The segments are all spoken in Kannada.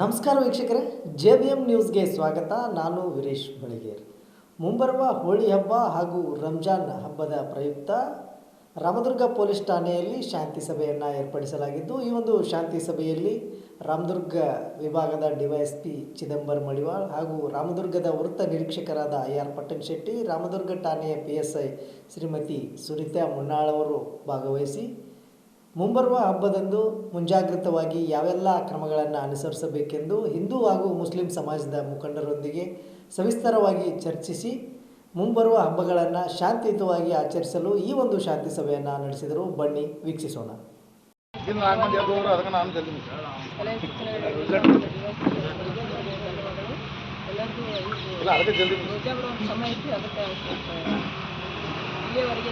ನಮಸ್ಕಾರ ವೀಕ್ಷಕರೇ, ಜೆ ಬಿ ಎಂ ನ್ಯೂಸ್ಗೆ ಸ್ವಾಗತ. ನಾನು ವೀರೇಶ್ ಬಳಿಗೇರ್. ಮುಂಬರುವ ಹೋಳಿ ಹಬ್ಬ ಹಾಗೂ ರಂಜಾನ್ ಹಬ್ಬದ ಪ್ರಯುಕ್ತ ರಾಮದುರ್ಗ ಪೊಲೀಸ್ ಠಾಣೆಯಲ್ಲಿ ಶಾಂತಿ ಸಭೆಯನ್ನು ಏರ್ಪಡಿಸಲಾಗಿದ್ದು, ಈ ಒಂದು ಶಾಂತಿ ಸಭೆಯಲ್ಲಿ ರಾಮದುರ್ಗ ವಿಭಾಗದ ಡಿವೈಎಸ್ಪಿ ಚಿದಂಬರ ಮಡಿವಾಳ್ ಹಾಗೂ ರಾಮದುರ್ಗದ ವೃತ್ತ ನಿರೀಕ್ಷಕರಾದ ಐ ಆರ್ ಪಟ್ಟಣ್ ಶೆಟ್ಟಿ ರಾಮದುರ್ಗ ಠಾಣೆಯ P S I Shrimati Sunita ಮುನ್ನಾಳವರು ಭಾಗವಹಿಸಿ ಮುಂಬರುವ ಹಬ್ಬದಂದು ಮುಂಜಾಗ್ರತವಾಗಿ ಯಾವೆಲ್ಲ ಕ್ರಮಗಳನ್ನು ಅನುಸರಿಸಬೇಕೆಂದು ಹಿಂದೂ ಹಾಗೂ ಮುಸ್ಲಿಂ ಸಮಾಜದ ಮುಖಂಡರೊಂದಿಗೆ ಸವಿಸ್ತಾರವಾಗಿ ಚರ್ಚಿಸಿ ಮುಂಬರುವ ಹಬ್ಬಗಳನ್ನು ಶಾಂತಿಯುತವಾಗಿ ಆಚರಿಸಲು ಈ ಒಂದು ಶಾಂತಿ ಸಭೆಯನ್ನು ನಡೆಸಿದರು. ಬನ್ನಿ, ವೀಕ್ಷಿಸೋಣ. ಸಮಯ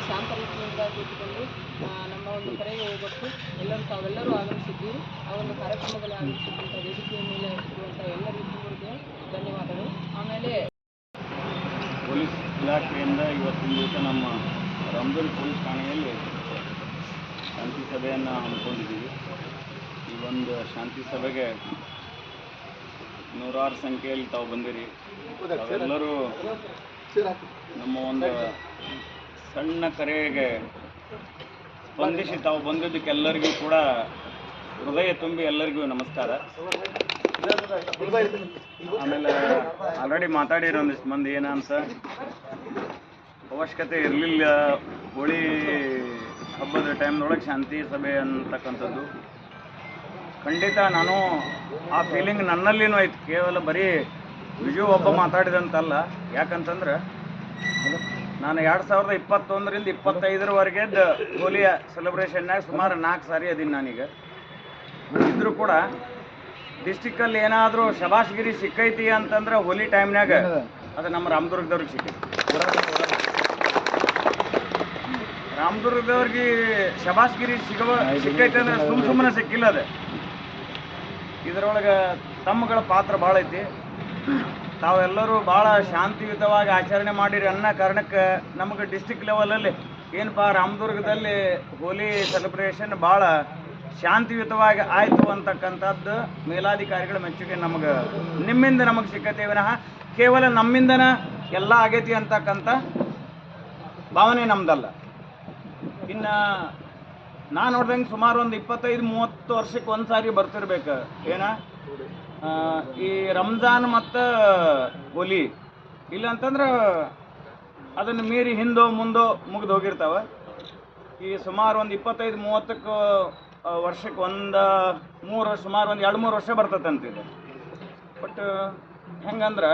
ಶಾಂತ ರೀತಿಯಿಂದ ಕೂತ್ಕೊಂಡು ಆ, ಒಂದು ಕರೆಗೆ ಹೋಗ್ಬೇಕು. ಎಲ್ಲರೂ ತಾವೆಲ್ಲರೂ ಆಗಮಿಸಿದ್ದೀರಿ. ಆ ಒಂದು ಕಾರ್ಯಕ್ರಮದಲ್ಲಿ ಆಗಮಿಸಿದಂಥ ವೇದಿಕೆಯ ಮೇಲೆ ಇರುವಂಥ ಎಲ್ಲ ಧನ್ಯವಾದಗಳು. ಆಮೇಲೆ ಪೊಲೀಸ್ ಇಲಾಖೆಯಿಂದ ಇವತ್ತಿನ ದಿವಸ ನಮ್ಮ ರಂಜನ್ ಪೊಲೀಸ್ ಠಾಣೆಯಲ್ಲಿ ಶಾಂತಿ ಸಭೆಯನ್ನು ಹಮ್ಮಿಕೊಂಡಿದ್ದೀವಿ. ಈ ಒಂದು ಶಾಂತಿ ಸಭೆಗೆ ನೂರಾರು ಸಂಖ್ಯೆಯಲ್ಲಿ ತಾವು ಬಂದಿರಿ. ಎಲ್ಲರೂ ನಮ್ಮ ಒಂದು ಸಣ್ಣ ಕರೆಗೆ ಸ್ಪಂದಿಸಿ ತಾವು ಬಂದಿದ್ದಕ್ಕೆಲ್ಲರಿಗೂ ಕೂಡ ಹೃದಯ ತುಂಬಿ ಎಲ್ಲರಿಗೂ ನಮಸ್ಕಾರ. ಆಮೇಲೆ ಆಲ್ರೆಡಿ ಮಾತಾಡಿರೋ ಒಂದಿಷ್ಟು ಮಂದಿ ಏನಂತ ಅವಶ್ಯಕತೆ ಇರಲಿಲ್ಲ. ಹೋಳಿ ಹಬ್ಬದ ಟೈಮ್ನೊಳಗೆ ಶಾಂತಿ ಸಭೆ ಅಂತಕ್ಕಂಥದ್ದು ಖಂಡಿತ ನಾನು ಆ ಫೀಲಿಂಗ್ ನನ್ನಲ್ಲಿನೂ ಆಯ್ತು. ಕೇವಲ ಬರೀ ವಿಜು ಒಬ್ಬ ಮಾತಾಡಿದಂತಲ್ಲ. ಯಾಕಂತಂದ್ರೆ ನಾನು ಎರಡು ಸಾವಿರದ ಇಪ್ಪತ್ತೊಂದರಿಂದ ಇಪ್ಪತ್ತೈದರವರೆಗೆ ಹೋಲಿಯ ಸೆಲೆಬ್ರೇಷನ್ನಾಗ ಸುಮಾರು ನಾಲ್ಕು ಸಾರಿ ಅದೀನಿ ನಾನೀಗ. ಇದ್ರೂ ಕೂಡ ಡಿಸ್ಟಿಕ್ಕಲ್ಲಿ ಏನಾದರೂ ಶಬಾಷ್ಗಿರಿ ಸಿಕ್ಕೈತಿ ಅಂತಂದ್ರೆ ಹೋಲಿ ಟೈಮ್ನಾಗ ಅದು ನಮ್ಮ ರಾಮದುರ್ಗದವ್ರಿಗೆ ಸಿಕ್ಕೈತಿ. ರಾಮದುರ್ಗದವ್ರಿಗೆ ಶಬಾಷ್ಗಿರಿ ಸಿಗವ ಸಿಕ್ಕೈತಿ ಅಂದ್ರೆ ಸುಮ್ ಸುಮ್ಮನೆ ಸಿಕ್ಕಿಲ್ಲ ಅದು. ಇದರೊಳಗೆ ತಮ್ಮಗಳ ಪಾತ್ರ ಭಾಳ ಐತಿ. ತಾವೆಲ್ಲರೂ ಭಾಳ ಶಾಂತಿಯುತವಾಗಿ ಆಚರಣೆ ಮಾಡಿರಿ ಅನ್ನೋ ಕಾರಣಕ್ಕೆ ನಮಗೆ ಡಿಸ್ಟಿಕ್ ಲೆವೆಲಲ್ಲಿ ಏನಪ್ಪ ರಾಮದುರ್ಗದಲ್ಲಿ ಹೋಲಿ ಸೆಲೆಬ್ರೇಷನ್ ಭಾಳ ಶಾಂತಿಯುತವಾಗಿ ಆಯಿತು ಅಂತಕ್ಕಂಥದ್ದು ಮೇಲಾಧಿಕಾರಿಗಳ ಮೆಚ್ಚುಗೆ ನಮಗೆ, ನಿಮ್ಮಿಂದ ನಮಗೆ ಸಿಕ್ಕತೆ ವಿನಃ ಕೇವಲ ನಮ್ಮಿಂದನ ಎಲ್ಲ ಆಗೈತಿ ಅಂತಕ್ಕಂಥ ಭಾವನೆ ನಮ್ದಲ್ಲ. ಇನ್ನು ನಾನು ನೋಡ್ದಂಗೆ ಸುಮಾರು ಒಂದು ಇಪ್ಪತ್ತೈದು ಮೂವತ್ತು ವರ್ಷಕ್ಕೆ ಒಂದು ಸಾರಿ ಬರ್ತಿರ್ಬೇಕು, ಏನ? ಈ ರಂಜಾನ್ ಮತ್ತು ಹೋಲಿ, ಇಲ್ಲ ಅಂತಂದ್ರೆ ಅದನ್ನು ಮೀರಿ ಹಿಂದೋ ಮುಂದೋ ಮುಗಿದು ಹೋಗಿರ್ತಾವ. ಈ ಸುಮಾರು ಒಂದು ಇಪ್ಪತ್ತೈದು, ಮೂವತ್ತಕ್ಕೆ ವರ್ಷಕ್ಕೆ ಒಂದು ಮೂರು, ಸುಮಾರು ಒಂದು ಎರಡು, ಮೂರು ವರ್ಷ ಬರ್ತದಂತಿದೆ ಬಟ್ ಹೆಂಗಂದ್ರೆ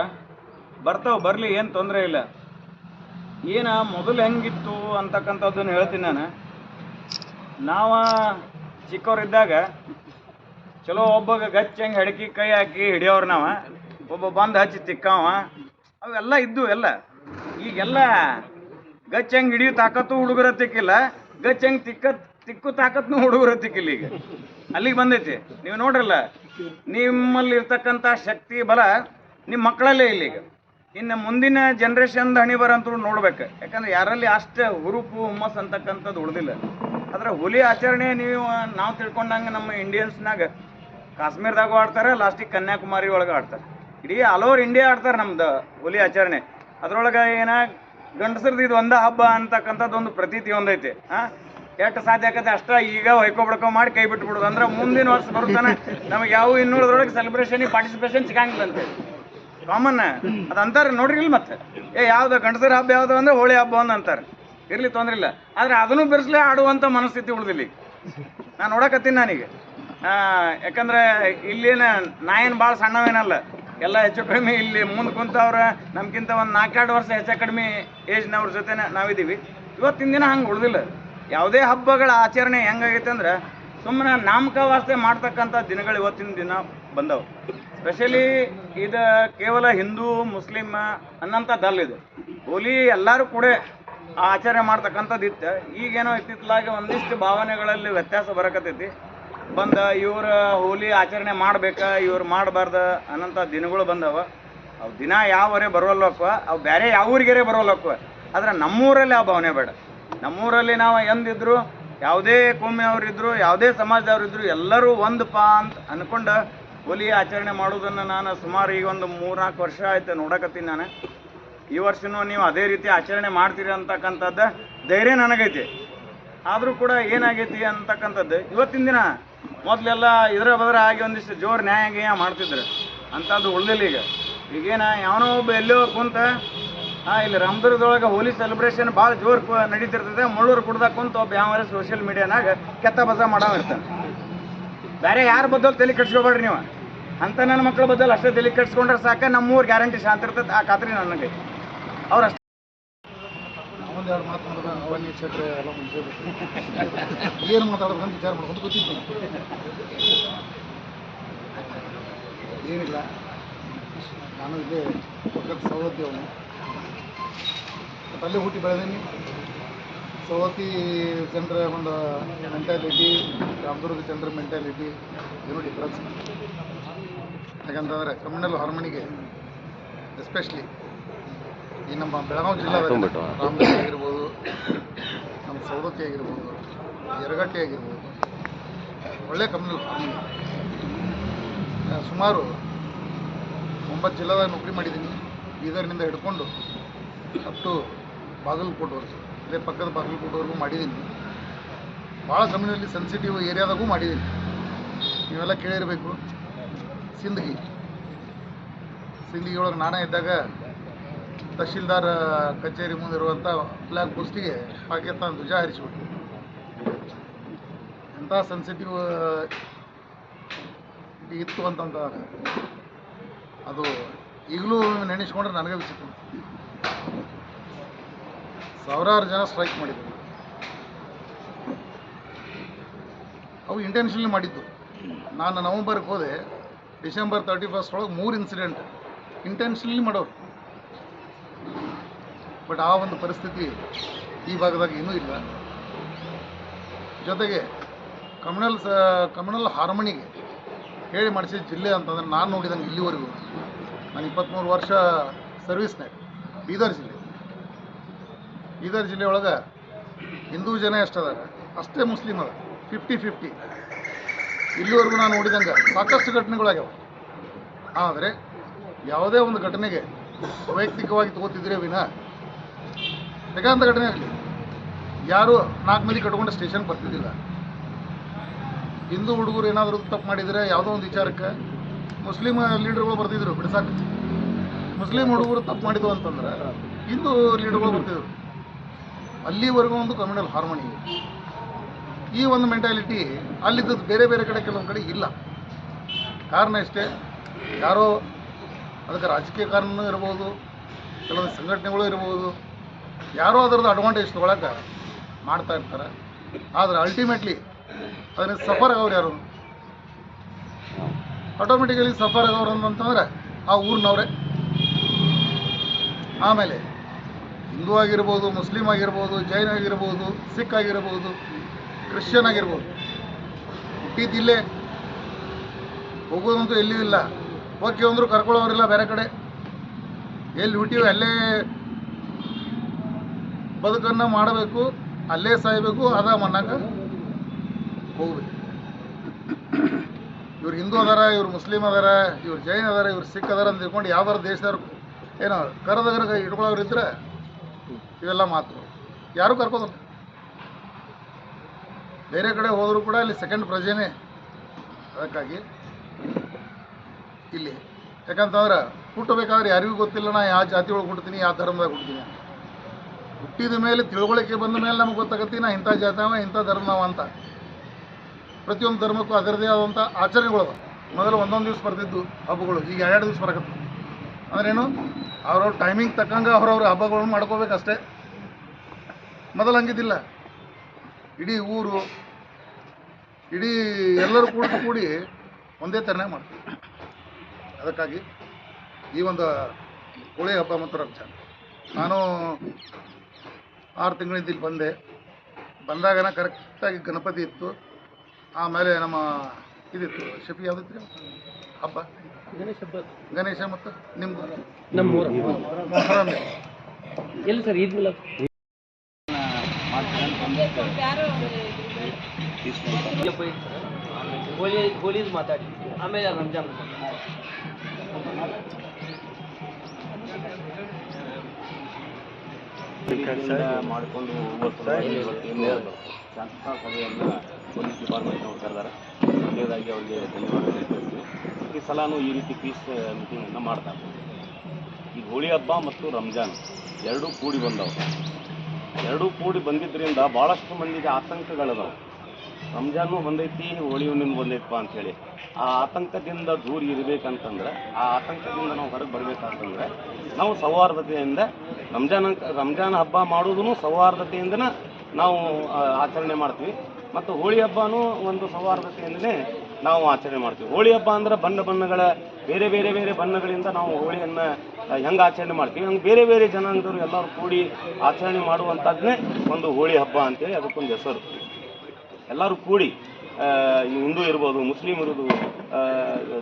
ಬರ್ತಾವೆ, ಬರಲಿ, ಏನು ತೊಂದರೆ ಇಲ್ಲ. ಏನ ಮೊದಲು ಹೆಂಗಿತ್ತು ಅಂತಕ್ಕಂಥದ್ದನ್ನು ಹೇಳ್ತೀನಿ ನಾನು. ನಾವು ಚಿಕ್ಕವರಿದ್ದಾಗ ಚಲೋ ಒಬ್ಬ ಗಚ್ಚ ಹೆಂಗೆ ಹಡಕಿ ಕೈ ಹಾಕಿ ಹಿಡಿಯೋರು ನಾವ, ಒಬ್ಬ ಬಂದು ಹಚ್ಚಿ ತಿಕ್ಕಾವ. ಅವೆಲ್ಲ ಇದ್ದು ಎಲ್ಲ. ಈಗೆಲ್ಲ ಗಚ್ಚ ಹೆಂಗೆ ಹಿಡಿಯೋ ತಾಕತ್ತು ಹುಡುಗರ ತಿಕ್ಕಿಲ್ಲ ಗಚ್ಚ ಹೆಂಗೆ ತಿಕ್ಕ, ತಿಕ್ಕು ತಾಕತ್ನು ಹುಡುಗರ ತಿಕ್ಕಿಲ್ಲ ಈಗ. ಅಲ್ಲಿಗೆ ಬಂದೈತಿ. ನೀವು ನೋಡ್ರಲ್ಲ ನಿಮ್ಮಲ್ಲಿ ಇರ್ತಕ್ಕಂಥ ಶಕ್ತಿ, ಬಲ ನಿಮ್ಮ ಮಕ್ಕಳಲ್ಲೇ ಇಲ್ಲ ಈಗ. ಇನ್ನು ಮುಂದಿನ ಜನ್ರೇಷನ್ ಹಣಿ ಬರಂತೂ ನೋಡ್ಬೇಕು. ಯಾಕಂದ್ರೆ ಯಾರಲ್ಲಿ ಅಷ್ಟು ಹುರುಪು, ಹುಮ್ಮಸ್ ಅಂತಕ್ಕಂಥದ್ದು ಉಳಿದಿಲ್ಲ. ಆದ್ರೆ ಹುಲಿ ಆಚರಣೆ ನೀವು, ನಾವು ತಿಳ್ಕೊಂಡಂಗೆ ನಮ್ಮ ಇಂಡಿಯನ್ಸ್ನಾಗ ಕಾಶ್ಮೀರದಾಗ ಆಡ್ತಾರೆ ಲಾಸ್ಟಿಗೆ ಕನ್ಯಾಕುಮಾರಿ ಒಳಗೆ ಆಡ್ತಾರೆ. ಇಡೀ ಆಲ್ ಓವರ್ ಇಂಡಿಯಾ ಆಡ್ತಾರೆ ನಮ್ದು ಹುಲಿ ಆಚರಣೆ. ಅದ್ರೊಳಗೆ ಏನ, ಗಂಡಸರದ್ದು ಇದು ಒಂದ ಹಬ್ಬ ಅಂತಕ್ಕಂಥದ್ದು ಒಂದು ಪ್ರತೀತಿ ಒಂದೈತೆ. ಆ? ಎಷ್ಟು ಸಾಧ್ಯ ಆಗತ್ತೆ ಅಷ್ಟ ಈಗ ಹೊಯ್ಕೊ ಬಡ್ಕೊ ಮಾಡಿ ಕೈ ಬಿಟ್ಬಿಡೋದು. ಅಂದ್ರೆ ಮುಂದಿನ ವರ್ಷ ಬರುತ್ತಾನೆ, ನಮಗೆ ಯಾವ ಇನ್ನೂರದ್ರೊಳಗೆ ಸೆಲೆಬ್ರೇಷನ್ ಪಾರ್ಟಿಸಿಪೇಷನ್ ಸಿಗಂಗಿಲ್ಲಂತೆ ಕಾಮನ್, ಅದು ಅಂತಾರೆ ನೋಡ್ರಿ ಇಲ್ಲಿ ಮತ್ತೆ. ಏ, ಯಾವ್ದು ಗಂಡಸರ ಹಬ್ಬ ಯಾವ್ದು ಅಂದ್ರೆ ಹೋಳಿ ಹಬ್ಬ ಒಂದು ಅಂತಾರೆ. ಇರ್ಲಿ ತೊಂದ್ರೆ ಇಲ್ಲ ಆದ್ರೆ ಅದನ್ನು ಬೆರೆಸ್ಲೇ ಆಡುವಂಥ ಮನಸ್ಥಿತಿ ಉಳಿದಿಲ್ಲ. ನಾನು ನೋಡಕತ್ತೀನಿ ನಾನೀಗ. ಯಾಕಂದ್ರೆ ಇಲ್ಲಿನ ನಾಯಿನ ಭಾಳ ಸಣ್ಣವೇನಲ್ಲ. ಎಲ್ಲ ಹೆಚ್ಚು ಕಡಿಮೆ ಇಲ್ಲಿ ಮುಂದೆ ಕುಂತವ್ರ ನಮ್ಗಿಂತ ಒಂದು ನಾಲ್ಕೆರಡು ವರ್ಷ ಹೆಚ್ಚು ಕಡಿಮೆ ಏಜ್ನವ್ರ ಜೊತೆ ನಾವಿದ್ದೀವಿ ಇವತ್ತಿನ ದಿನ ಹಂಗೆ ಉಳಿದಿಲ್ಲ. ಯಾವುದೇ ಹಬ್ಬಗಳ ಆಚರಣೆ ಹೆಂಗಾಗೈತೆ ಅಂದ್ರೆ ಸುಮ್ಮನೆ ನಾಮಕವಾಸ್ತೆ ಮಾಡ್ತಕ್ಕಂಥ ದಿನಗಳು ಇವತ್ತಿನ ದಿನ ಬಂದವು. ಸ್ಪೆಷಲಿ ಇದು ಕೇವಲ ಹಿಂದೂ, ಮುಸ್ಲಿಮ್ ಅನ್ನಂಥದ್ದಲ್ಲ ಇದು. ಹೋಲಿ ಎಲ್ಲರೂ ಕೂಡ ಆಚರಣೆ ಮಾಡ್ತಕ್ಕಂಥದ್ದು ಇತ್ತು. ಈಗೇನೋ ಇತ್ತಿತ್ತಲಾಗಿ ಒಂದಿಷ್ಟು ಭಾವನೆಗಳಲ್ಲಿ ವ್ಯತ್ಯಾಸ ಬರಕತ್ತೈತಿ. ಬಂದ, ಇವ್ರ ಹೋಲಿ ಆಚರಣೆ ಮಾಡ್ಬೇಕಾ, ಇವ್ರು ಮಾಡಬಾರ್ದ ಅನ್ನಂಥ ದಿನಗಳು ಬಂದವ. ಅವು ದಿನ ಯಾವರೆ ಬರವಲ್ಲಪ್ಪ ಅವು ಬೇರೆ ಯಾವ ಊರಿಗೆರೆ ಬರೋಲ್ಲಪ್ಪ ಆದ್ರೆ ನಮ್ಮೂರಲ್ಲಿ ಆ ಭಾವನೆ ಬೇಡ. ನಮ್ಮೂರಲ್ಲಿ ನಾವು ಎಂದಿದ್ರು, ಯಾವುದೇ ಕೋಮಿಯವರಿದ್ರು ಯಾವುದೇ ಸಮಾಜದವರಿದ್ರು, ಎಲ್ಲರೂ ಒಂದಪ್ಪ ಅಂತ ಅನ್ಕೊಂಡು ಹೋಲಿ ಆಚರಣೆ ಮಾಡೋದನ್ನು ನಾನು ಸುಮಾರು ಈಗ ಒಂದು ಮೂರ್ನಾಲ್ಕು ವರ್ಷ ಆಯ್ತು ನೋಡಕತ್ತೀನಿ ನಾನು. ಈ ವರ್ಷನೂ ನೀವು ಅದೇ ರೀತಿ ಆಚರಣೆ ಮಾಡ್ತೀರಿ ಅಂತಕ್ಕಂಥದ್ದು ಧೈರ್ಯ ನನಗೈತಿ. ಆದರೂ ಕೂಡ ಏನಾಗೈತಿ ಅಂತಕ್ಕಂಥದ್ದು, ಇವತ್ತಿನ ದಿನ ಮೊದಲೆಲ್ಲ ಇದರ ಬದ್ರ ಆಗಿ ಒಂದಿಷ್ಟು ಜೋರು ನ್ಯಾಯ ಗೀಯ ಮಾಡ್ತಿದ್ರು. ಅಂಥದ್ದು ಉಳ್ದಿಲ್ಲ ಈಗ. ಈಗೇನ ಯಾವನೋ ಒಬ್ಬ ಎಲ್ಲೋ ಕುಂತ ಇಲ್ಲಿ ರಾಮದುರ್ಗದೊಳಗೆ ಹೋಲಿ ಸೆಲೆಬ್ರೇಷನ್ ಭಾಳ ಜೋರು ನಡೀತಿರ್ತದೆ. ಮುಳ್ಳೂರು ಕುಡ್ದಾಗ ಕುಂತ ಒಬ್ಬ ಯಾವ ಸೋಷಿಯಲ್ ಮೀಡಿಯಾನಾಗ ಕೆತ್ತ ಬಜ ಇರ್ತಾನೆ. ಬೇರೆ ಯಾರ ಬದಲು ತಲೆ ಕೆಡ್ಸ್ಕೊಬೇಡ್ರಿ ನೀವು. ಅಂತ ನನ್ನ ಮಕ್ಕಳ ಬದಲು ಅಷ್ಟೇ ತಲೆ ಕಟ್ಸ್ಕೊಂಡ್ರೆ ಸಾಕ. ನಮ್ಮೂರು ಗ್ಯಾರಂಟಿ ಶಾಂತಿ ಇರ್ತದೆ ಆ ಖಾತ್ರಿ ನನಗೆ ಅವ್ರು ಅಷ್ಟೇ ನಾವೊಂದು ಎರಡು ಮಾತು ಮಾಡಿದ್ರೆ ಬನ್ನಿ ಕ್ಷೇತ್ರ ಎಲ್ಲ ಮುಂಚೆ ಏನು ಮಾತಾಡೋದು ವಿಚಾರ ಮಾಡ್ಕೊಂಡು ಗೊತ್ತಿದ್ದೀನಿ ಏನಿಲ್ಲ. ನಾನು ಇಲ್ಲೇ ಪಕ್ಕದ ಸವಲತ್ತಿ ಅವನು. ಅಲ್ಲೇ ಹುಟ್ಟಿ ಬೆಳೆದೀನಿ ಸೌತಿ ಜನರ ಒಂದು ಮೆಂಟ್ಯಾಲಿಟಿ ರಾಮದುರ್ಗ ಜನರ ಮೆಂಟ್ಯಾಲಿಟಿ ಏನು ಡಿಫ್ರೆನ್ಸ್ ಯಾಕಂತಂದರೆ ಕಮ್ಯುನಲ್ ಹಾರ್ಮೋನಿಗೆ ಎಸ್ಪೆಷಲಿ ಈ ನಮ್ಮ ಬೆಳಗಾವಿ ಜಿಲ್ಲೆ ರಾಮದುರ್ಗ ನಮ್ಮ ಸವದತ್ತಿ ಆಗಿರ್ಬೋದು ಯರಗಟ್ಟಿ ಆಗಿರ್ಬೋದು, ಒಳ್ಳೆ ಕಂಪ್ನಿ ಸುಮಾರು ಒಂಬತ್ತು ಜಿಲ್ಲೆದಾಗ ನೌಕರಿ ಮಾಡಿದ್ದೀನಿ. ಬೀದರ್ನಿಂದ ಹಿಡ್ಕೊಂಡು ಅಪ್ ಟು ಬಾಗಲಕೋಟೆವರೆಗೂ ಇಲ್ಲೇ ಪಕ್ಕದ ಬಾಗಲಕೋಟೆವರೆಗೂ ಮಾಡಿದ್ದೀನಿ. ಭಾಳ ಕಂಪ್ನಿಯಲ್ಲಿ ಸೆನ್ಸಿಟಿವ್ ಏರಿಯಾದಾಗೂ ಮಾಡಿದ್ದೀನಿ. ನೀವೆಲ್ಲ ಕೇಳಿರಬೇಕು. ಸಿಂದಗಿ. ಸಿಂದಗಿ ಒಳಗೆ ನಾನೇ ಇದ್ದಾಗ ತಹಶೀಲ್ದಾರ್ ಕಚೇರಿ ಮುಂದಿರುವಂಥ ಫ್ಲ್ಯಾಗ್ ಪೋಸ್ಟಿಗೆ ಪಾಕಿಸ್ತಾನ ಧ್ವಜ ಹಾರಿಸಿಬಿಟ್ಟು ಎಂಥ ಸೆನ್ಸಿಟಿವ್ ಇತ್ತು ಅಂತಂದಾಗ ಅದು ಈಗಲೂ ನೆನೆಸ್ಕೊಂಡ್ರೆ ನನಗೆ ವಿಚಿತ್ರ. ಸಾವಿರಾರು ಜನ ಸ್ಟ್ರೈಕ್ ಮಾಡಿದ್ರು. ಅವು ಇಂಟೆನ್ಷನ್ಲಿ ಮಾಡಿದ್ದು. ನಾನು ನವಂಬರ್ಗೆ ಹೋದೆ, ಡಿಸೆಂಬರ್ ತರ್ಟಿ ಫಸ್ಟ್ ಒಳಗೆ ಮೂರು ಇನ್ಸಿಡೆಂಟ್ ಇಂಟೆನ್ಷನ್ಲಿ ಮಾಡೋರು. ಬಟ್ ಆ ಒಂದು ಪರಿಸ್ಥಿತಿ ಈ ಭಾಗದಾಗ ಏನೂ ಇಲ್ಲ. ಜೊತೆಗೆ ಕಮ್ಯುನಲ್ ಸ, ಕಮ್ಯುನಲ್ ಹಾರ್ಮೋನಿಗೆ ಹೇಳಿ ಮಾಡಿಸಿದ ಜಿಲ್ಲೆ ಅಂತಂದ್ರೆ ನಾನು ನೋಡಿದಂಗೆ ಇಲ್ಲಿವರೆಗೂ ನಾನು ಇಪ್ಪತ್ತ್ಮೂರು ವರ್ಷ ಸರ್ವಿಸ್ನಾಗ ಬೀದರ್ ಜಿಲ್ಲೆ. ಬೀದರ್ ಜಿಲ್ಲೆ ಒಳಗೆ ಹಿಂದೂ ಜನ ಎಷ್ಟದಾರ? ಅಷ್ಟೇ ಮುಸ್ಲಿಮ್ ಅದ ಫಿಫ್ಟಿ ಫಿಫ್ಟಿ ಇಲ್ಲಿವರೆಗೂ ನಾನು ನೋಡಿದಂಗೆ ಸಾಕಷ್ಟು ಘಟನೆಗಳಾಗ್ಯಾವ ಆದರೆ ಯಾವುದೇ ಒಂದು ಘಟನೆಗೆ ವೈಯಕ್ತಿಕವಾಗಿ ತಗೋತಿದ್ರೆ ವಿನ ಬೇಕಾದಂಥ ಘಟನೆ ಆಗಲಿ ಯಾರು ನಾಲ್ಕು ಮಂದಿ ಕಟ್ಕೊಂಡು ಸ್ಟೇಷನ್ ಬರ್ತಿದ್ದಿಲ್ಲ. ಹಿಂದೂ ಹುಡುಗರು ಏನಾದರೂ ತಪ್ಪು ಮಾಡಿದರೆ ಯಾವುದೋ ಒಂದು ವಿಚಾರಕ್ಕೆ ಮುಸ್ಲಿಮ್ ಲೀಡರ್ಗಳು ಬರ್ತಿದ್ರು ಬಿಡಿಸಾಕ ಮುಸ್ಲಿಂ ಹುಡುಗರು ತಪ್ಪು ಮಾಡಿದ್ವು ಅಂತಂದ್ರೆ ಹಿಂದೂ ಲೀಡರ್ಗಳು ಬರ್ತಿದ್ರು. ಅಲ್ಲಿವರೆಗೂ ಒಂದು ಕಮ್ಯುನಲ್ ಹಾರ್ಮೋನಿ. ಈ ಒಂದು ಮೆಂಟಾಲಿಟಿ ಅಲ್ಲಿದ್ದದ್ದು ಬೇರೆ ಬೇರೆ ಕಡೆ ಕೆಲವೊಂದು ಕಡೆ ಇಲ್ಲ. ಕಾರಣ ಇಷ್ಟೇ, ಯಾರೋ ಅದಕ್ಕೆ ರಾಜಕೀಯ ಕಾರಣನೂ ಇರ್ಬೋದು, ಕೆಲವೊಂದು ಸಂಘಟನೆಗಳು ಇರ್ಬೋದು ಯಾರೋ ಅದರದ್ದು ಅಡ್ವಾಂಟೇಜ್ ತೊಗೊಳಕ್ಕೆ ಮಾಡ್ತಾ ಇರ್ತಾರೆ. ಆದರೆ ಅಲ್ಟಿಮೇಟ್ಲಿ ಅದನ್ನ ಸಫರ್ ಆಗೋರು ಯಾರು? ಆಟೋಮೆಟಿಕಲಿ ಸಫರ್ ಆಗೋರು ಅಂತಂದ್ರೆ ಆ ಊರಿನವ್ರೆ. ಆಮೇಲೆ ಹಿಂದೂ ಆಗಿರ್ಬೋದು, ಮುಸ್ಲಿಂ ಆಗಿರ್ಬೋದು, ಜೈನ್ ಆಗಿರ್ಬೋದು, ಸಿಖ್ ಆಗಿರ್ಬೋದು, ಕ್ರಿಶ್ಚಿಯನ್ ಆಗಿರ್ಬೋದು. ಹುಟ್ಟಿದ್ದಿಲ್ಲೇ ಹೋಗೋದಂತೂ ಎಲ್ಲಿಯೂ ಇಲ್ಲ. ಓಕೆ ಅಂದರೂ ಕರ್ಕೊಳ್ಳೋರಿಲ್ಲ ಬೇರೆ ಕಡೆ. ಎಲ್ಲಿ ಹುಟ್ಟಿವೆ ಅಲ್ಲೇ ಬದುಕನ್ನು ಮಾಡಬೇಕು, ಅಲ್ಲೇ ಸಾಯಬೇಕು ಅದ ಮನ್ನಾಗ ಹೋಗ್ಬೇಕು. ಇವ್ರು ಹಿಂದೂ ಅದಾರ, ಇವ್ರು ಮುಸ್ಲಿಂ ಅದಾರ, ಇವ್ರು ಜೈನ್ ಅದಾರ, ಇವ್ರು ಸಿಖ್ ಅದಾರ ಅಂತ ತಿಳ್ಕೊಂಡು ಯಾವ್ದಾರು ದೇಶದವ್ರು ಏನೋ ಕರೆದಗ್ರ ಇಟ್ಕೊಳ್ಳೋರು ಇದ್ರೆ ಇವೆಲ್ಲ ಮಾತು. ಯಾರು ಕರ್ಕೋದಿಲ್ಲ ಬೇರೆ ಕಡೆ ಹೋದರೂ ಕೂಡ ಇಲ್ಲಿ ಸೆಕೆಂಡ್ ಪ್ರಜೆನೇ. ಅದಕ್ಕಾಗಿ ಇಲ್ಲಿ. ಯಾಕಂತಂದ್ರೆ ಹುಟ್ಟಬೇಕಾದ್ರೆ ಯಾರಿಗೂ ಗೊತ್ತಿಲ್ಲ, ನಾ ಯಾವ ಜಾತಿ ಒಳಗೆ ಹುಡ್ತೀನಿ ಯಾವ ಧರ್ಮದಾಗ ಹುಡ್ತೀನಿ. ಹುಟ್ಟಿದ ಮೇಲೆ ತಿಳುವಳಿಕೆ ಬಂದ ಮೇಲೆ ನಮ್ಗೆ ಗೊತ್ತಾಗತ್ತಿ ನಾ ಇಂಥ ಜಾತವ, ಇಂಥ ಧರ್ಮವ ಅಂತ. ಪ್ರತಿಯೊಂದು ಧರ್ಮಕ್ಕೂ ಅದರದೇ ಆದಂಥ ಆಚರಣೆಗಳು ಮೊದಲು ಒಂದೊಂದು ದಿವಸ ಬರ್ತಿದ್ದು ಹಬ್ಬಗಳು, ಈಗ ಎರಡು ದಿವಸ ಬರಕತ್ತೆ. ಅಂದ್ರೇನು? ಅವ್ರವ್ರ ಟೈಮಿಂಗ್ ತಕ್ಕಂಗೆ ಅವ್ರವ್ರ ಹಬ್ಬಗಳನ್ನು ಮಾಡ್ಕೋಬೇಕಷ್ಟೇ. ಮೊದಲು ಹಂಗಿದ್ದಿಲ್ಲ. ಇಡೀ ಊರು, ಇಡೀ ಎಲ್ಲರೂ ಕೂಡ ಕೂಡಿ ಒಂದೇ ಥರನೇ ಮಾಡ್ತೀವಿ. ಅದಕ್ಕಾಗಿ ಈ ಒಂದು ಹೋಳಿ ಹಬ್ಬ ಮತ್ತು ರಂಜಾನ್ ನಾನು ಆರು ತಿಂಗಳಿಂದ ಇಲ್ಲಿ ಬಂದೆ. ಬಂದಾಗನ ಕರೆಕ್ಟಾಗಿ ಗಣಪತಿ ಇತ್ತು. ಆಮೇಲೆ ನಮ್ಮ ಇದಿತ್ತು ಶಫಿ ಯಾವುದಿತ್ತು ಹಬ್ಬ ಗಣೇಶ ಹಬ್ಬ? ಗಣೇಶ ಮತ್ತು ನಿಮ್ಮದು ನಮ್ಮ ಮೊಹರಂ. ಎಲ್ಲಿ ಸರ್ ಈದ್ ಮಿಲಾದ್? ಹೋಳಿ ಹೋಳಿದು ಮಾತಾಡಿ. ಆಮೇಲೆ ರಂಜಾನ್. ಮಾಡಿಕೊಂಡು ಶಾಂತತಾ ಸಭೆಯನ್ನು ಪೊಲೀಸ್ ಡಿಪಾರ್ಟ್ಮೆಂಟ್ ಅವ್ರು ಕರೆದಾರೆ. ಮೊದಲನೇದಾಗಿ ಅವರಿಗೆ ಧನ್ಯವಾದ ಈ ಸಲನೂ ಈ ರೀತಿ ಪೀಸ್ ಮೀಟಿಂಗನ್ನು ಮಾಡ್ತಾರೆ ಈ ಹೋಳಿ ಹಬ್ಬ ಮತ್ತು ರಂಜಾನ್ ಎರಡೂ ಕೂಡಿ ಬಂದವು. ಎರಡೂ ಕೂಡಿ ಬಂದಿದ್ದರಿಂದ ಭಾಳಷ್ಟು ಮಂದಿಗೆ ಆತಂಕಗಳಿದಾವೆ. ರಂಜಾನು ಬಂದೈತಿ, ಹೋಳಿ ಹುಣ್ಣಿಮೆ ಬಂದೈತಪ್ಪ ಅಂಥೇಳಿ ಆ ಆತಂಕದಿಂದ ದೂರ ಇರಬೇಕಂತಂದ್ರೆ, ಆ ಆತಂಕದಿಂದ ನಾವು ಹೊರಗೆ ಬರಬೇಕಂತಂದ್ರೆ, ನಾವು ಸೌಹಾರ್ದತೆಯಿಂದ ರಂಜಾನ್ ರಂಜಾನ್ ಹಬ್ಬ ಮಾಡೋದೂ ಸೌಹಾರ್ದತೆಯಿಂದನೇ ನಾವು ಆಚರಣೆ ಮಾಡ್ತೀವಿ. ಮತ್ತು ಹೋಳಿ ಹಬ್ಬನೂ ಒಂದು ಸೌಹಾರ್ದತೆಯಿಂದನೇ ನಾವು ಆಚರಣೆ ಮಾಡ್ತೀವಿ. ಹೋಳಿ ಹಬ್ಬ ಅಂದ್ರೆ ಬಣ್ಣ ಬಣ್ಣಗಳ, ಬೇರೆ ಬೇರೆ ಬೇರೆ ಬಣ್ಣಗಳಿಂದ ನಾವು ಹೋಳಿಯನ್ನು ಹೆಂಗೆ ಆಚರಣೆ ಮಾಡ್ತೀವಿ. ಹಂಗೆ ಬೇರೆ ಬೇರೆ ಜನಾಂಗದವರು ಎಲ್ಲರೂ ಕೂಡಿ ಆಚರಣೆ ಮಾಡುವಂಥದ್ದನ್ನೇ ಒಂದು ಹೋಳಿ ಹಬ್ಬ ಅಂತೇಳಿ ಅದಕ್ಕೊಂದು ಹೆಸರು. ಎಲ್ಲರೂ ಕೂಡಿ ಈ ಹಿಂದೂ ಇರ್ಬೋದು ಮುಸ್ಲಿಂ ಇರ್ಬೋದು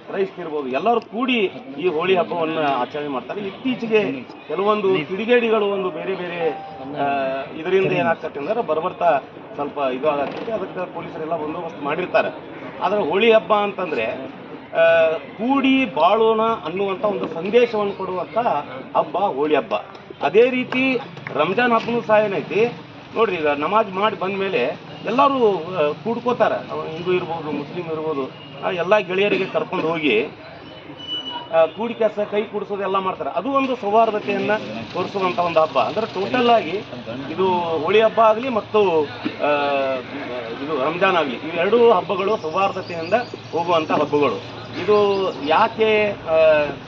ಕ್ರೈಸ್ತ್ ಇರ್ಬೋದು ಎಲ್ಲರೂ ಕೂಡಿ ಈ ಹೋಳಿ ಹಬ್ಬವನ್ನು ಆಚರಣೆ ಮಾಡ್ತಾರೆ. ಇತ್ತೀಚೆಗೆ ಕೆಲವೊಂದು ಕಿಡಿಗೇಡಿಗಳು ಒಂದು ಬೇರೆ ಬೇರೆ ಇದರಿಂದ ಏನಾಗ್ತೈತೆ ಅಂದ್ರೆ ಬರ್ಬರ್ತಾ ಸ್ವಲ್ಪ ಇದು ಆಗತ್ತೆ ಅದಕ್ಕೆ ಪೊಲೀಸರೆಲ್ಲ ಬಂದೋಬಸ್ತ್ ಮಾಡಿರ್ತಾರೆ. ಆದರೆ ಹೋಳಿ ಹಬ್ಬ ಅಂತಂದರೆ ಕೂಡಿ ಬಾಳೋಣ ಅನ್ನುವಂಥ ಒಂದು ಸಂದೇಶವನ್ನು ಕೊಡುವಂಥ ಹಬ್ಬ ಹೋಳಿ ಹಬ್ಬ. ಅದೇ ರೀತಿ ರಂಜಾನ್ ಹಬ್ಬನೂ ಸಹ ಏನೈತಿ ನೋಡ್ರಿ ಈಗ ನಮಾಜ್ ಮಾಡಿ ಬಂದಮೇಲೆ ಎಲ್ಲರೂ ಕೂಡ್ಕೋತಾರೆ. ಹಿಂದೂ ಇರ್ಬೋದು, ಮುಸ್ಲಿಂ ಇರ್ಬೋದು ಎಲ್ಲ ಗೆಳೆಯರಿಗೆ ಕರ್ಕೊಂಡು ಹೋಗಿ ಕೂಡಿ ಕೆಲಸ, ಕೈ ಕೂಡಿಸೋದು ಎಲ್ಲ ಮಾಡ್ತಾರೆ. ಅದು ಒಂದು ಸೌಹಾರ್ದತೆಯನ್ನು ತೋರಿಸುವಂಥ ಒಂದು ಹಬ್ಬ. ಅಂದರೆ ಟೋಟಲ್ ಆಗಿ ಇದು ಹೋಳಿ ಹಬ್ಬ ಆಗಲಿ ಮತ್ತು ಇದು ರಂಜಾನ್ ಆಗಲಿ ಇವೆರಡೂ ಹಬ್ಬಗಳು ಸೌಹಾರ್ದತೆಯಿಂದ ಹೋಗುವಂಥ ಹಬ್ಬಗಳು. ಇದು ಯಾಕೆ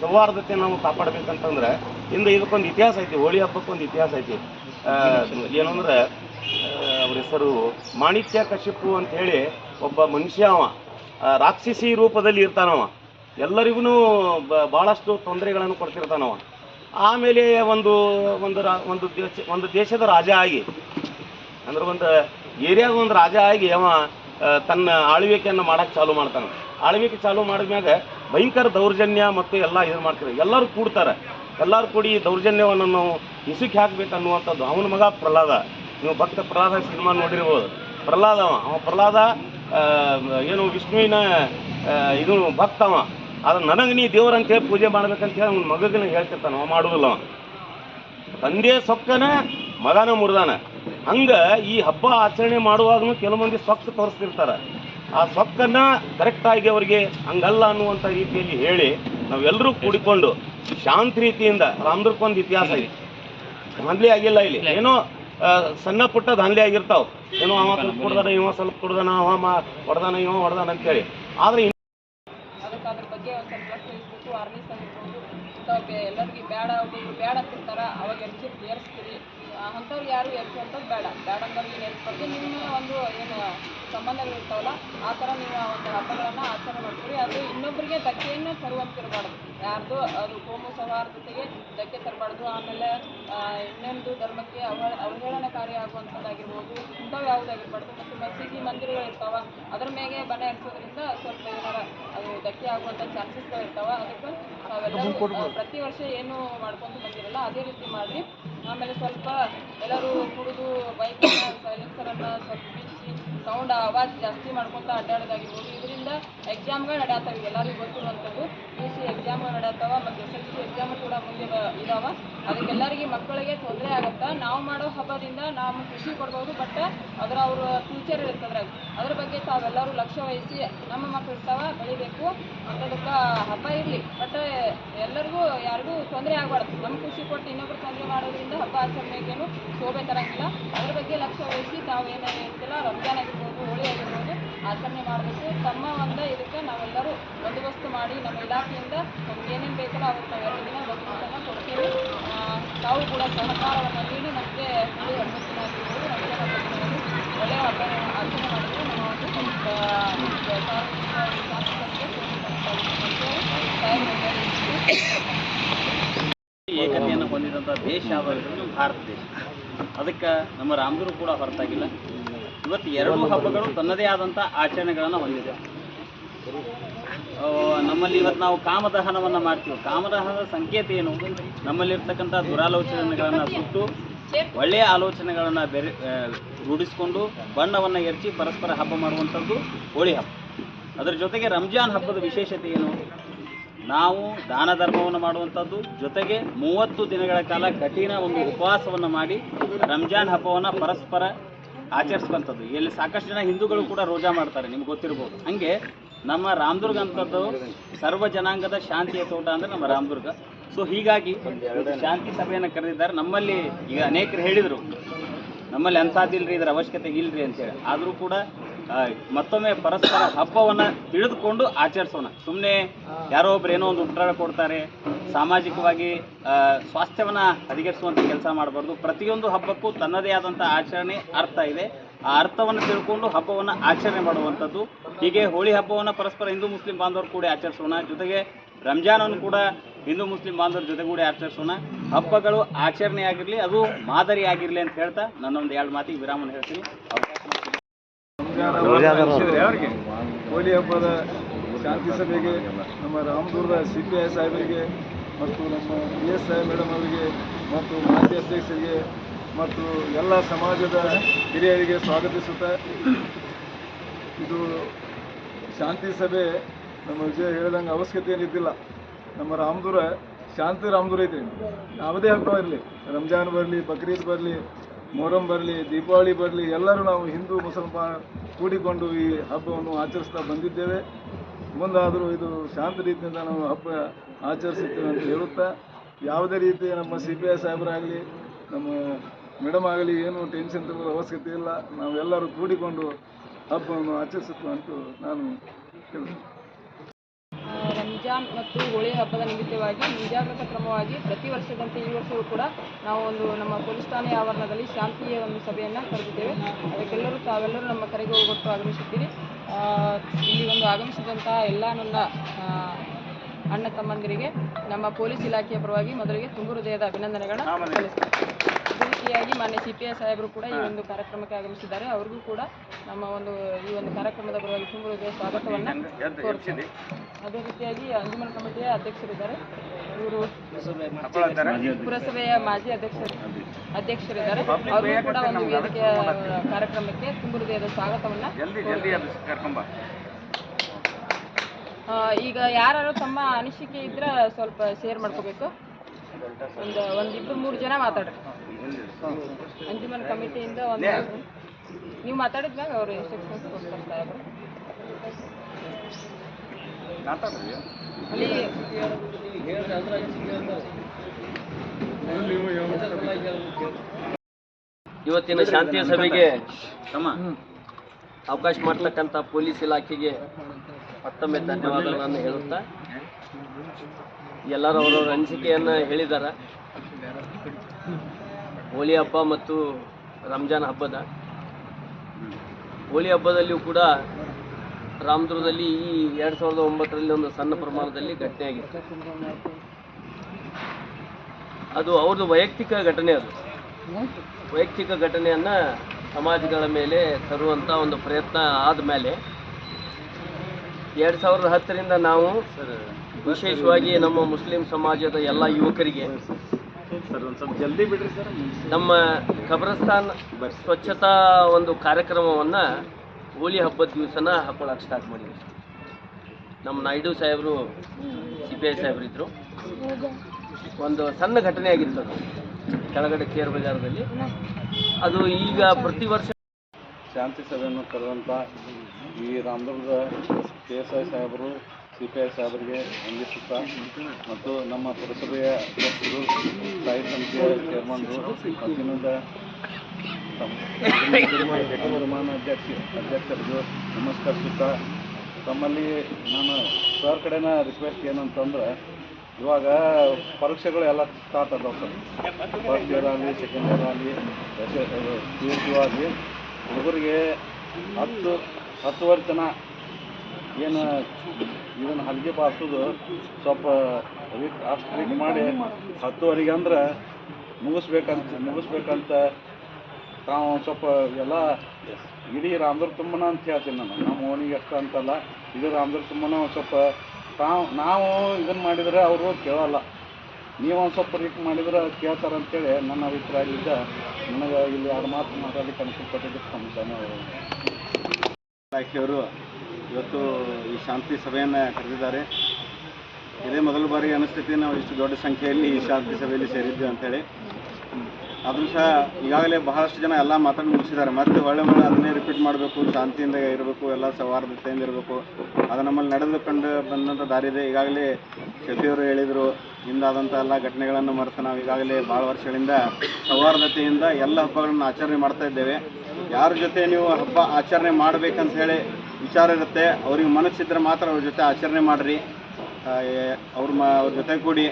ಸೌಹಾರ್ದತೆ ನಾವು ಕಾಪಾಡಬೇಕಂತಂದ್ರೆ, ಇಂದ ಇದಕ್ಕೊಂದು ಇತಿಹಾಸ ಐತಿ, ಹೋಳಿ ಹಬ್ಬಕ್ಕೊಂದು ಇತಿಹಾಸ ಐತಿ. ಏನು ಏನಂದ್ರೆ ಅವ್ರ ಹೆಸರು ಮಾಣಿಕ್ಯ ಕಶ್ಯಪು ಅಂತ ಹೇಳಿ ಒಬ್ಬ ಮನುಷ್ಯ ಅವ. ರಾಕ್ಷಸಿ ರೂಪದಲ್ಲಿ ಇರ್ತಾನವ. ಎಲ್ಲರಿಗೂ ಭಾಳಷ್ಟು ತೊಂದರೆಗಳನ್ನು ಕೊಡ್ತಿರ್ತಾನವ. ಆಮೇಲೆ ಒಂದು ಒಂದು ಒಂದು ದೇಶ, ಒಂದು ದೇಶದ ರಾಜ ಆಗಿ, ಅಂದ್ರೆ ಒಂದು ಏರಿಯಾದ ಒಂದು ರಾಜ ಆಗಿ ಅವ ತನ್ನ ಆಳ್ವಿಕೆಯನ್ನು ಮಾಡಕ್ಕೆ ಚಾಲು ಮಾಡ್ತಾನೆ ಆಳ್ವಿಕೆ ಚಾಲು ಮಾಡಿದ್ಮ್ಯಾಗ ಭಯಂಕರ ದೌರ್ಜನ್ಯ ಮತ್ತು ಎಲ್ಲ ಇದು ಮಾಡ್ತಾರೆ. ಎಲ್ಲರೂ ಕೂಡ್ತಾರೆ. ಎಲ್ಲರೂ ಕೂಡಿ ದೌರ್ಜನ್ಯವನ್ನು ನಾವು ಹಿಸುಕಿ ಹಾಕ್ಬೇಕು ಅವನ ಮಗ ಪ್ರಹ್ಲಾದ. ನೀವು ಭಕ್ತ ಪ್ರಹ್ಲಾದ ಸಿನಿಮಾ ನೋಡಿರ್ಬೋದು. ಪ್ರಹ್ಲಾದ ಅವ. ಅವ ಪ್ರಹ್ಲಾದ ಏನು ವಿಷ್ಣುವಿನ ಇದು ಭಕ್ತ ಅವ. ಅದು ನನಗೆ ನೀ ದೇವರಂತೇಳಿ ಪೂಜೆ ಮಾಡ್ಬೇಕಂತ ಹೇಳಿ ಅವ್ನ ಮಗನ ಹೇಳ್ತಿರ್ತಾನ. ಅವ ಮಾಡೋದಿಲ್ಲ ಅವ. ತಂದೆ ಸೊಕ್ಕನ, ಮಗನ ಮುರಿದಾನ. ಹಂಗ ಈ ಹಬ್ಬ ಆಚರಣೆ ಮಾಡುವಾಗನು ಕೆಲವು ಮಂದಿ ತೋರಿಸ್ತಿರ್ತಾರೆ. ಆ ಸೊಕ್ಕನ್ನ ಕರೆಕ್ಟಾಗಿ ಅವರಿಗೆ ಹಂಗಲ್ಲ ಅನ್ನುವಂಥ ರೀತಿಯಲ್ಲಿ ಹೇಳಿ ನಾವೆಲ್ಲರೂ ಕೂಡಿಕೊಂಡು ಶಾಂತ ರೀತಿಯಿಂದ ರಾಮದುರ್ಕೊಂದು ಇತಿಹಾಸ ಇದೆ. ಮೊದಲೇ ಆಗಿಲ್ಲ ಇಲ್ಲಿ. ಏನೋ ಸಣ್ಣ ಪುಟ್ಟ ದಾನ್ಲಿ ಆಗಿರ್ತಾವ. ಏನೋ ಅವ ಸ್ವಲ್ಪ ಕುಡ್ದಾನ, ಇವ ಸ್ವಲ್ಪ ಕುಡ್ದಾನ, ಅವ ಮಾ ಹೊಡ್ದಾನ, ಇವ ಹೊಡ್ದಾನ ಅಂತೇಳಿ. ಆದ್ರೆ ಅದ್ರ ಬಗ್ಗೆ ಒಂದು ಸ್ವಲ್ಪ ವಹಿಸ್ಬೇಕು ಆರ್ಮೀಸ್ ಆಗಿರ್ಬೋದು ಇಂಥವ್ರಿಗೆ ಎಲ್ಲರಿಗೆ ಬೇಡ ಒಬ್ಬೊಬ್ರು ಬೇಡ ಅಂತಿರ್ತಾರ, ಅವಾಗ ಎರ್ಚಿ ಏರ್ಸ್ತೀರಿ. ಅಂಥವ್ರಿಗೆ ಯಾರು ಎರ್ಸುವಂಥದ್ದು ಬೇಡ. ಬೇಡ ಅಂದವ್ರಿಗೆ ಏರ್ಸ್ಬಾರ್ದು ನಿಮ್ಮ ಒಂದು ಏನು ಸಂಬಂಧಗಳು ಇರ್ತಾವಲ್ಲ, ಆ ಥರ ನೀವು ಒಂದು ಹಬ್ಬಗಳನ್ನು ಆಚರಣೆ ಮಾಡ್ತೀರಿ. ಅದು ಇನ್ನೊಬ್ಬರಿಗೆ ಧಕ್ಕೆಯನ್ನು ತರುವಂತಿರಬಾರ್ದು. ಯಾರ್ದು ಅದು ಕೋಮು ಸೌಹಾರ್ದತೆಗೆ ಧಕ್ಕೆ ತರಬಾರ್ದು. ಆಮೇಲೆ ಇನ್ನೊಂದು ಧರ್ಮಕ್ಕೆ ಅವ ಅವಹೇಳನಕಾರಿ ಆಗುವಂಥದ್ದಾಗಿರ್ಬೋದು ಇಂಥವು ಯಾವುದಾಗಿರ್ಬಾರ್ದು. ಮತ್ತು ಮಸೀದಿ ಮಂದಿರಗಳು ಇರ್ತಾವ ಅದ್ರ ಮೇಲೆ ಬಣ್ಣ ಎಡ್ಸೋದ್ರಿಂದ ಸ್ವಲ್ಪ ಏನಾರ ಅದು ಧಕ್ಕೆ ಆಗುವಂಥ ಚಾನ್ಸಸ್ಗಳು ಇರ್ತಾವ. ಅದಕ್ಕೆ ನಾವೆಲ್ಲರೂ ಪ್ರತಿ ವರ್ಷ ಏನು ಮಾಡ್ಕೊಂಡು ಬಂದಿರಲ್ಲ ಅದೇ ರೀತಿ ಮಾಡಿ ಆಮೇಲೆ ಸ್ವಲ್ಪ ಎಲ್ಲರೂ ಕುಡಿದು ಬೈಕ್ ಸೈಲೆನ್ಸರನ್ನು ಸ್ವಲ್ಪ ಬಿಚ್ಚಿ ಸೌಂಡ್ ಆವಾಜ್ ಜಾಸ್ತಿ ಮಾಡ್ಕೊತ ಅಡ್ಡಾಡೋದಾಗಿರ್ಬೋದು. ಇದರಿಂದ ಎಕ್ಸಾಮ್ಗಳು ನಡೆಯತ್ತವೆ ಎಲ್ಲರಿಗೂ ಗೊತ್ತಿರುವಂಥದ್ದು. ಪಿ ಸಿ ಎಕ್ಸಾಮ್ಗಳು ನಡೆಯತ್ತವ ಮತ್ತು ಎಸ್ ಎಲ್ ಸಿ ಎಕ್ಸಾಮ್ ಕೂಡ ಮುಂದೆ ಬ ಇದಾವ. ಅದಕ್ಕೆಲ್ಲರಿಗೆ ಮಕ್ಕಳಿಗೆ ತೊಂದರೆ ಆಗುತ್ತೆ? ನಾವು ಮಾಡೋ ಹಬ್ಬದಿಂದ ನಾವು ಖುಷಿ ಕೊಡ್ಬೋದು ಬಟ್ ಅದರ ಅವ್ರ ಫ್ಯೂಚರ್ ಅದ್ರಾಗ ಅದ್ರ ಬಗ್ಗೆ ತಾವೆಲ್ಲರೂ ಲಕ್ಷ್ಯ ವಹಿಸಿ ನಮ್ಮ ಮಕ್ಕಳು ಇರ್ತಾವ ಬೆಳಿಬೇಕು. ಅಂತದಕ್ಕೆ ಹಬ್ಬ ಇರಲಿ ಬಟ್ ಎಲ್ಲರಿಗೂ ಯಾರಿಗೂ ತೊಂದರೆ ಆಗಬಾರ್ದು. ನಮ್ಮ ಖುಷಿ ಕೊಟ್ಟು ಇನ್ನೊಬ್ರು ತೊಂದರೆ ಮಾಡೋದ್ರಿಂದ ಹಬ್ಬ ಆಚರಣೆಗೇನು ಶೋಭೆ ತರಂಗಿಲ್ಲ. ಅದ್ರ ಬಗ್ಗೆ ಲಕ್ಷ್ಯ ವಹಿಸಿ ತಾವೇನು ಇರ್ತಿಲ್ಲ ರಂಜಾನ್ ಆಗಿರ್ಬೋದು, ಹೋಳಿ ಆಗಿರ್ಬೋದು ಆಚರಣೆ ಮಾಡಬೇಕು ತಮ್ಮ ಒಂದು ಇದಕ್ಕೆ ನಾವೆಲ್ಲರೂ ಬಂದೋಬಸ್ತು ಮಾಡಿ ನಮ್ಮ ಇಲಾಖೆಯಿಂದ ನಮ್ಗೆ ಏನೇನು ಬೇಕಲ್ಲ ಅವ್ರಿಗೆ ಎರಡು ದಿನ ಬಂದೋಬಸ್ತನ್ನು ಕೊಡ್ತೀವಿ ತಾವು ಕೂಡ ಸಹಕಾರವನ್ನು ನೀಡಿ ನಮಗೆ ಹೋಳಿ ದಿನ ಆಗಿರ್ಬೋದು ಹಬ್ಬದ ದಿನದಲ್ಲಿ ಒಳ್ಳೆಯ ಹಬ್ಬ ಆಚರಣೆ ಮಾಡಿದ್ರೆ ನಮ್ಮ ಒಂದು ಏಕತೆಯನ್ನು ಹೊಂದಿದಂಥ ದೇಶ ನಮ್ಮ ಭಾರತ ದೇಶ. ಅದಕ್ಕೆ ನಮ್ಮ ರಾಮದುರು ಕೂಡ ಹೊರತಾಗಿಲ್ಲ. ಇವತ್ತು ಎರಡು ಹಬ್ಬಗಳು ತನ್ನದೇ ಆದಂಥ ಆಚರಣೆಗಳನ್ನು ಹೊಂದಿದೆ. ನಮ್ಮಲ್ಲಿ ಇವತ್ತು ನಾವು ಕಾಮದಹನವನ್ನು ಮಾಡ್ತೀವಿ. ಕಾಮದಹನದ ಸಂಕೇತ ಏನು? ನಮ್ಮಲ್ಲಿರ್ತಕ್ಕಂಥ ದುರಾಲೋಚನೆಗಳನ್ನು ಸುಟ್ಟು, ಒಳ್ಳೆಯ ಆಲೋಚನೆಗಳನ್ನು ಬೆರೆ ರೂಢಿಸಿಕೊಂಡು ಬಣ್ಣವನ್ನು ಎರಚಿ ಪರಸ್ಪರ ಹಬ್ಬ ಮಾಡುವಂಥದ್ದು ಹೋಳಿ ಹಬ್ಬ. ಅದರ ಜೊತೆಗೆ ರಂಜಾನ್ ಹಬ್ಬದ ವಿಶೇಷತೆ ಏನು? ನಾವು ದಾನ ಧರ್ಮವನ್ನು ಮಾಡುವಂಥದ್ದು, ಜೊತೆಗೆ ಮೂವತ್ತು ದಿನಗಳ ಕಾಲ ಕಠಿಣ ಒಂದು ಉಪವಾಸವನ್ನು ಮಾಡಿ ರಂಜಾನ್ ಹಬ್ಬವನ್ನು ಪರಸ್ಪರ ಆಚರಿಸುವಂಥದ್ದು. ಇಲ್ಲಿ ಸಾಕಷ್ಟು ಜನ ಹಿಂದೂಗಳು ಕೂಡ ರೋಜಾ ಮಾಡ್ತಾರೆ ನಿಮ್ಗೆ ಗೊತ್ತಿರ್ಬೋದು. ಹಂಗೆ ನಮ್ಮ ರಾಮದುರ್ಗ ಅಂತದ್ದು ಸರ್ವ ಜನಾಂಗದ ಶಾಂತಿಯ ತೋಟ ಅಂದ್ರೆ ನಮ್ಮ ರಾಮದುರ್ಗ. ಸೊ ಹೀಗಾಗಿ ಶಾಂತಿ ಸಭೆಯನ್ನು ಕರೆದಿದ್ದಾರೆ. ನಮ್ಮಲ್ಲಿ ಈಗ ಅನೇಕರು ಹೇಳಿದರು ನಮ್ಮಲ್ಲಿ ಅಂಥದ್ದಿಲ್ರಿ ಇದರ ಅವಶ್ಯಕತೆ ಇಲ್ರಿ ಅಂತೇಳಿ. ಆದರೂ ಕೂಡ ಮತ್ತೊಮ್ಮೆ ಪರಸ್ಪರ ಹಬ್ಬವನ್ನು ತಿಳಿದುಕೊಂಡು ಆಚರಿಸೋಣ. ಸುಮ್ಮನೆ ಯಾರೋ ಒಬ್ರು ಏನೋ ಒಂದು ಉತ್ತರ ಕೊಡ್ತಾರೆ, ಸಾಮಾಜಿಕವಾಗಿ ಸ್ವಾಸ್ಥ್ಯವನ್ನು ಹದಗೆಡಿಸುವಂಥ ಕೆಲಸ ಮಾಡಬಾರ್ದು. ಪ್ರತಿಯೊಂದು ಹಬ್ಬಕ್ಕೂ ತನ್ನದೇ ಆದಂಥ ಆಚರಣೆ ಅರ್ಥ ಇದೆ. ಆ ಅರ್ಥವನ್ನು ತಿಳ್ಕೊಂಡು ಹಬ್ಬವನ್ನು ಆಚರಣೆ ಮಾಡುವಂಥದ್ದು. ಹೀಗೆ ಹೋಳಿ ಹಬ್ಬವನ್ನು ಪರಸ್ಪರ ಹಿಂದೂ ಮುಸ್ಲಿಂ ಬಾಂಧವರು ಕೂಡ ಆಚರಿಸೋಣ. ಜೊತೆಗೆ ರಂಜಾನನ್ನು ಕೂಡ ಹಿಂದೂ ಮುಸ್ಲಿಂ ಬಾಂಧವರ ಜೊತೆಗೂಡಿ ಆಚರಿಸೋಣ. ಹಬ್ಬಗಳು ಆಚರಣೆ ಆಗಿರಲಿ ಅದು ಮಾದರಿ ಆಗಿರಲಿ ಅಂತ ಹೇಳ್ತಾ ನನ್ನೊಂದು ಎರಡು ಮಾತಿಗೆ ವಿರಾಮನ ಹೇಳ್ತೀನಿ. ಅವರಿಗೆ ಹೋಳಿ ಹಬ್ಬದ ಶಾಂತಿ ಸಭೆಗೆ, ನಮ್ಮ ರಾಮದುರ್ಗ ಸಿ ಪಿ ಐ ಸಾಹೇಬರಿಗೆ ಮತ್ತು ನಮ್ಮ ಬಿ ಎಸ್ ಸಾಹೇಬ್ ಮೇಡಮ್ ಅವರಿಗೆ ಮತ್ತು ಮಾಜಿ ಅಧ್ಯಕ್ಷರಿಗೆ ಮತ್ತು ಎಲ್ಲ ಸಮಾಜದ ಹಿರಿಯರಿಗೆ ಸ್ವಾಗತಿಸುತ್ತಾ ಇದು ಶಾಂತಿ ಸಭೆ ನಮ್ಮ ವಿಜಯ ಹೇಳಿದಂಗೆ ಅವಶ್ಯಕತೆ ಏನಿದ್ದಿಲ್ಲ. ನಮ್ಮ ರಾಮದುರ ಶಾಂತಿ ರಾಮದುರ ಐತೆ. ಯಾವುದೇ ಹಬ್ಬ ಇರಲಿ. ರಂಜಾನ್ ಬರಲಿ, ಬಕ್ರೀದ್ ಬರಲಿ ಮೊಹರಂ ಬರಲಿ ದೀಪಾವಳಿ ಬರಲಿ ಎಲ್ಲರೂ ನಾವು ಹಿಂದೂ ಮುಸಲ್ಮಾನ ಕೂಡಿಕೊಂಡು ಈ ಹಬ್ಬವನ್ನು ಆಚರಿಸ್ತಾ ಬಂದಿದ್ದೇವೆ. ಮುಂದಾದರೂ ಇದು ಶಾಂತ ರೀತಿಯಿಂದ ನಾವು ಹಬ್ಬ ಆಚರಿಸುತ್ತೇವೆ ಅಂತ ಹೇಳುತ್ತಾ ಯಾವುದೇ ರೀತಿ ನಮ್ಮ ಸಿ ಪಿ ಐ ಸಾಹೇಬರಾಗಲಿ ನಮ್ಮ ಮೇಡಮ್ ಆಗಲಿ ಏನು ಟೆನ್ಷನ್ ತಗೊಳ್ಳೋ ಅವಶ್ಯಕತೆ ಇಲ್ಲ. ನಾವೆಲ್ಲರೂ ಕೂಡಿಕೊಂಡು ಹಬ್ಬವನ್ನು ಆಚರಿಸುತ್ತೇವೆ ಅಂತ ನಾನು ಹೇಳ್ತೀನಿ ಆ, ರಂಜಾನ್ ಮತ್ತು ಹೋಳಿ ಹಬ್ಬದ ನಿಮಿತ್ತವಾಗಿ ಮುಂಜಾಗ್ರತಾ ಕ್ರಮವಾಗಿ ಪ್ರತಿ ವರ್ಷದಂತೆ ಈ ವರ್ಷವೂ ಕೂಡ ನಾವು ಒಂದು ನಮ್ಮ ಪೊಲೀಸ್ ಠಾಣೆ ಆವರಣದಲ್ಲಿ ಶಾಂತಿಯ ಒಂದು ಸಭೆಯನ್ನು ಕರೆದಿದ್ದೇವೆ. ಅದಕ್ಕೆಲ್ಲರೂ ತಾವೆಲ್ಲರೂ ನಮ್ಮ ಕರೆಗೆ ಹೋಗೊಟ್ಟು ಆಗಮಿಸುತ್ತೀರಿ. ಇಲ್ಲಿ ಒಂದು ಆಗಮಿಸಿದಂತಹ ಎಲ್ಲ ನನ್ನ ಅಣ್ಣ ತಮ್ಮಂದಿರಿಗೆ ನಮ್ಮ ಪೊಲೀಸ್ ಇಲಾಖೆಯ ಪರವಾಗಿ ಮೊದಲಿಗೆ ತುಂಬು ಹೃದಯದ ಅಭಿನಂದನೆಗಳನ್ನು ಸಲ್ಲಿಸ್ತೀನಿ ರೀತಿಯಾಗಿ ಮಾನ್ಯ ಸಿ ಪಿ ಐ ಸಾಹೇಬರು ಕೂಡ ಈ ಒಂದು ಕಾರ್ಯಕ್ರಮಕ್ಕೆ ಆಗಮಿಸಿದ್ದಾರೆ. ಅವ್ರಿಗೂ ಕೂಡ ನಮ್ಮ ಒಂದು ಈ ಒಂದು ಕಾರ್ಯಕ್ರಮದ ಪರವಾಗಿ ತುಂಬು ಹೃದಯ ಸ್ವಾಗತವನ್ನು ಕೋರ್ತೇನೆ ಅದೇ ರೀತಿಯಾಗಿ ಅಂಜುಮನ್ ಕಮಿಟಿಯ ಅಧ್ಯಕ್ಷರಿದ್ದಾರೆ. ಇವರು ಪುರಸಭೆಯ ಮಾಜಿ ಅಧ್ಯಕ್ಷರು ಅಧ್ಯಕ್ಷರಿದ್ದಾರೆ. ಅವರು ಕೂಡ ಒಂದು ವೇದಿಕೆಯ ಕಾರ್ಯಕ್ರಮಕ್ಕೆ ತುಂಬು ಹೃದಯದ ಸ್ವಾಗತವನ್ನ ಈಗ ಯಾರು ತಮ್ಮ ಅನಿಸಿಕೆ ಇದ್ರೆ ಸ್ವಲ್ಪ ಶೇರ್ ಮಾಡ್ಕೋಬೇಕು. ಒಂದು ಒಂದಿಬ್ಬರು ಮೂರು ಜನ ಮಾತಾಡ್ರಿ. ಅಂಜುಮನ್ ಕಮಿಟಿಯಿಂದ ಒಂದು ನೀವು ಮಾತಾಡಿದ್ಮ್ಯಾಗ ಅವರು ಇನ್ಸ್ಟ್ರಕ್ಷನ್ಸ್ ಕೊಡ್ತಾರೆ ಸಾಹೇಬ್ರು ಅಲ್ಲಿ ಇವತ್ತಿನ ಶಾಂತಿಯ ಸಭೆಗೆ ತಮ್ಮ ಅವಕಾಶ ಮಾಡ್ತಕ್ಕಂಥ ಪೊಲೀಸ್ ಇಲಾಖೆಗೆ ಮತ್ತೊಮ್ಮೆ ಧನ್ಯವಾದಗಳನ್ನು ಹೇಳುತ್ತಾ. ಎಲ್ಲರೂ ಅವರವರ ಅನಿಸಿಕೆಯನ್ನು ಹೇಳಿದ್ದಾರೆ ಹೋಳಿ ಹಬ್ಬ ಮತ್ತು ರಂಜಾನ್ ಹಬ್ಬದ. ಹೋಳಿ ಹಬ್ಬದಲ್ಲಿಯೂ ಕೂಡ ರಾಮದುರ್ಗದಲ್ಲಿ ಈ ಎರಡು ಸಾವಿರದ ಒಂಬತ್ತರಲ್ಲಿ ಒಂದು ಸಣ್ಣ ಪ್ರಮಾಣದಲ್ಲಿ ಘಟನೆ ಆಗಿತ್ತು. ಅದು ಅವ್ರದ್ದು ವೈಯಕ್ತಿಕ ಘಟನೆ ಅದು. ವೈಯಕ್ತಿಕ ಘಟನೆಯನ್ನು ಸಮಾಜಗಳ ಮೇಲೆ ತರುವಂಥ ಒಂದು ಪ್ರಯತ್ನ ಆದಮೇಲೆ ಎರಡು ಸಾವಿರದ ಹತ್ತರಿಂದ ನಾವು ವಿಶೇಷವಾಗಿ ನಮ್ಮ ಮುಸ್ಲಿಂ ಸಮಾಜದ ಎಲ್ಲ ಯುವಕರಿಗೆ ಸರ್ ಒಂದು ಸ್ವಲ್ಪ ಜಲ್ದಿ ಬಿಡ್ರಿ ಸರ್ ನಮ್ಮ ಖಬ್ರಸ್ತಾನ್ ಸ್ವಚ್ಛತಾ ಒಂದು ಕಾರ್ಯಕ್ರಮವನ್ನು ಹೋಳಿ ಹಬ್ಬದ ದಿವಸನ ಹಾಕೊಳ್ಳೋಕೆ ಸ್ಟಾರ್ಟ್ ಮಾಡಿದ್ವಿ. ನಮ್ಮ ನಾಯ್ಡು ಸಾಹೇಬರು ಸಿ ಪಿ ಐ ಸಾಹೇಬರಿದ್ದರು ಒಂದು ಸಣ್ಣ ಘಟನೆ ಆಗಿತ್ತು ಅದು ಕೆಳಗಡೆ ಕೇರ್ ಬಜಾರದಲ್ಲಿ. ಅದು ಈಗ ಪ್ರತಿ ವರ್ಷ ಶಾಂತಿ ಸಭೆಯನ್ನು ಕರೆದಂಥ ಈ ರಾಮದುರ್ಗದ ಕೆ ಎಸ್ ಐ ಸಾಹೇಬರು ಸಿ ಪಿ ಐ ಸಾಹೇಬರಿಗೆ ವಂದಿಸುತ್ತಾ ಮತ್ತು ನಮ್ಮ ಪುರಸಭೆಯ ಅಧ್ಯಕ್ಷರು ಸ್ಥಾಯಿ ಸಮಿತಿಯ ಚೇರ್ಮನ್ರು ಮತ್ತು ಇನ್ನೊಂದು ನಿರ್ಮಾಣ ಅಧ್ಯಕ್ಷ, ಅಧ್ಯಕ್ಷರಿಗೂ ನಮಸ್ಕರಿಸುತ್ತಾ ತಮ್ಮಲ್ಲಿ ನಾನು ಸರ್ ಕಡೆನ ರಿಕ್ವೆಸ್ಟ್ ಏನಂತಂದ್ರೆ, ಇವಾಗ ಪರೀಕ್ಷೆಗಳು ಎಲ್ಲ ಸ್ಟಾರ್ಟ್ ಅದಾವೆ ಸರ್. ಫಸ್ಟ್ ಇಯರ್ ಆಗಲಿ ಸೆಕೆಂಡ್ ಇಯರ್ ಆಗಲಿ ಪಿ ಯು ಯು ಆಗಲಿ ಹುಡುಗರಿಗೆ ಹತ್ತು ಹತ್ತುವರೆ ತನ ಏನು, ಇದನ್ನು ಹಲಗೆ ಬಾರಿಸೋದು ಸ್ವಲ್ಪ ರಿಕ್ ಅಷ್ಟು ರಿಕ್ ಮಾಡಿ ಹತ್ತುವರೆಗೆ ಅಂದ್ರೆ ಮುಗಿಸ್ಬೇಕಂತ ಮುಗಿಸ್ಬೇಕಂತ ತಾವು ಸ್ವಲ್ಪ ಎಲ್ಲ ಇಡೀ ರಾಮದುರ್ ತುಂಬನ ಅಂತ ಹೇಳ್ತೀನಿ ನಾನು. ನಮ್ಮ ಓಣಿಗೆ ಅಷ್ಟು ಅಂತಲ್ಲ ಇದು ರಾಮದುರ್ ತುಂಬನ ಒಂದು ಸ್ವಲ್ಪ ತಾವು, ನಾವು ಇದನ್ನು ಮಾಡಿದರೆ ಅವರು ಕೇಳಲ್ಲ. ನೀವು ಒಂದು ಸ್ವಲ್ಪ ರೀಕ್ ಮಾಡಿದ್ರೆ ಕೇಳ್ತಾರೆ ಅಂತೇಳಿ ನನ್ನ ಅಭಿಪ್ರಾಯ ಇದ್ದ ನನಗೆ ಇಲ್ಲಿ ಎರಡು ಮಾತು ಮಾತಾಡಲಿಕ್ಕೆ ಅನುಕೂಲ ಕೊಟ್ಟಿದ್ದಕ್ಕೆ ತಮ್ಮ ಧನ್ಯವಾದಗಳು ಇಲಾಖೆಯವರು ಇವತ್ತು ಈ ಶಾಂತಿ ಸಭೆಯನ್ನು ಕರೆದಿದ್ದಾರೆ. ಇದೇ ಮೊದಲ ಬಾರಿ ಅನಿಸ್ತೈತಿ, ನಾವು ಇಷ್ಟು ದೊಡ್ಡ ಸಂಖ್ಯೆಯಲ್ಲಿ ಈ ಶಾಂತಿ ಸಭೆಯಲ್ಲಿ ಸೇರಿದ್ವಿ ಅಂತೇಳಿ ಆದರೂ ಸಹ ಈಗಾಗಲೇ ಬಹಳಷ್ಟು ಜನ ಎಲ್ಲ ಮಾತಾಡಿ ಮುಗಿಸಿದ್ದಾರೆ. ಮತ್ತೆ ಒಳ್ಳೆ ಒಳ್ಳೆ ಅದನ್ನೇ ರಿಪೀಟ್ ಮಾಡಬೇಕು, ಶಾಂತಿಯಿಂದ ಇರಬೇಕು, ಎಲ್ಲ ಸೌಹಾರ್ದತೆಯಿಂದ ಇರಬೇಕು. ಅದು ನಮ್ಮಲ್ಲಿ ನಡೆದುಕೊಂಡು ಬಂದಂಥ ದಾರಿ ಇದೆ. ಈಗಾಗಲೇ ಶೆಟ್ಟಿಯವರು ಹೇಳಿದರು, ಹಿಂದಾದಂಥ ಎಲ್ಲ ಘಟನೆಗಳನ್ನು ಮರೆತು ನಾವು ಈಗಾಗಲೇ ಭಾಳ ವರ್ಷಗಳಿಂದ ಸೌಹಾರ್ದತೆಯಿಂದ ಎಲ್ಲ ಹಬ್ಬಗಳನ್ನು ಆಚರಣೆ ಮಾಡ್ತಾ ಇದ್ದೇವೆ. ಯಾರ ಜೊತೆ ನೀವು ಹಬ್ಬ ಆಚರಣೆ ಮಾಡಬೇಕಂತ ಹೇಳಿ ವಿಚಾರ ಇರುತ್ತೆ. ಅವ್ರಿಗೆ ಮನಸ್ಸಿದ್ರೆ ಮಾತ್ರ ಅವ್ರ ಜೊತೆ ಆಚರಣೆ ಮಾಡಿರಿ. ಅವ್ರ ಮ, ಅವ್ರ ಜೊತೆ ಕೂಡಿ.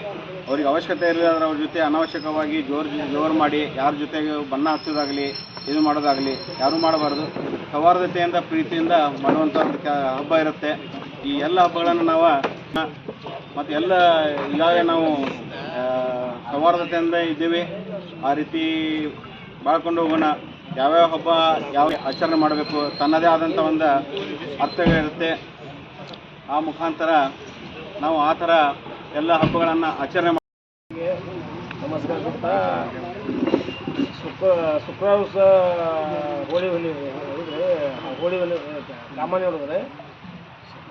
ಅವ್ರಿಗೆ ಅವಶ್ಯಕತೆ ಇರಲಿಲ್ಲ ಅವ್ರ ಜೊತೆ ಅನಾವಶ್ಯಕವಾಗಿ ಜೋರು ಜೋರು ಮಾಡಿ. ಯಾರ ಜೊತೆಗೆ ಬಣ್ಣ ಹಚ್ಚೋದಾಗಲಿ, ಇದು ಮಾಡೋದಾಗಲಿ, ಯಾರೂ ಮಾಡಬಾರ್ದು. ಸೌಹಾರ್ದತೆಯಿಂದ, ಪ್ರೀತಿಯಿಂದ ಮಾಡುವಂಥ ಒಂದು ಹಬ್ಬ ಇರುತ್ತೆ. ಈ ಎಲ್ಲ ಹಬ್ಬಗಳನ್ನು ನಾವು, ಮತ್ತು ಎಲ್ಲ ಈಗಾಗಲೇ ನಾವು ಸೌಹಾರ್ದತೆಯಿಂದ ಇದ್ದೀವಿ. ಆ ರೀತಿ ಬಾಳ್ಕೊಂಡು ಹೋಗೋಣ. ಯಾವ್ಯಾವ ಹಬ್ಬ ಯಾವ ಆಚರಣೆ ಮಾಡಬೇಕು ತನ್ನದೇ ಆದಂಥ ಒಂದು ಅರ್ಥಗಳಿರುತ್ತೆ ಆ ಮುಖಾಂತರ ನಾವು ಆ ಥರ ಎಲ್ಲ ಹಬ್ಬಗಳನ್ನು ಆಚರಣೆ ಮಾಡಿ ನಮಸ್ಕಾರ ಶುಕ್ರ, ಶುಕ್ರವಾರ ದಿವಸ ಹೋಳಿ ಹುಣ್ಣಿ ಹೋಳಿ ಹುಣ್ಣಿ ಕಾಮನ್ ಹೊಡೆದ್ರೆ